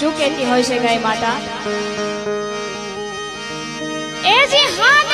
શું કહેતી હોય છે ગાય માતા? એ જે હા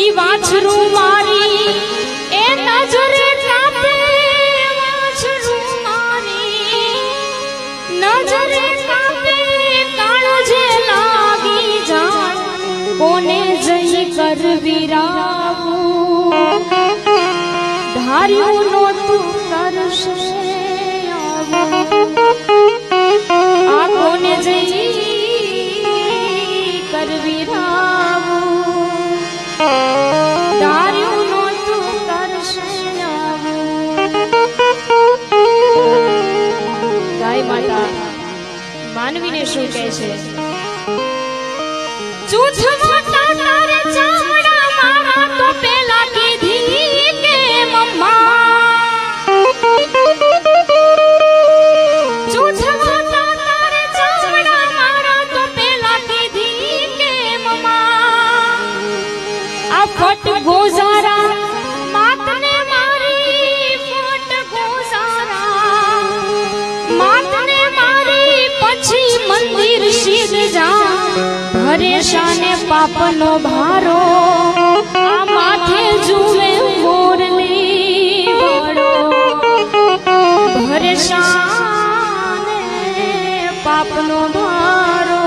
ઈ વાછરું મારી, એ નજરે કાપે વાછરું મારી. નજરે કાપે કાળ જે લાગી જાણ, કોને જઈ કરવી રાવું ધાર્યું માનવીને શું કહે છે? જૂઠમાં હરે શાને પાપનો ભારો આ માથે જુએ મોરલી વાળો. હરે શાને પાપનો ભારો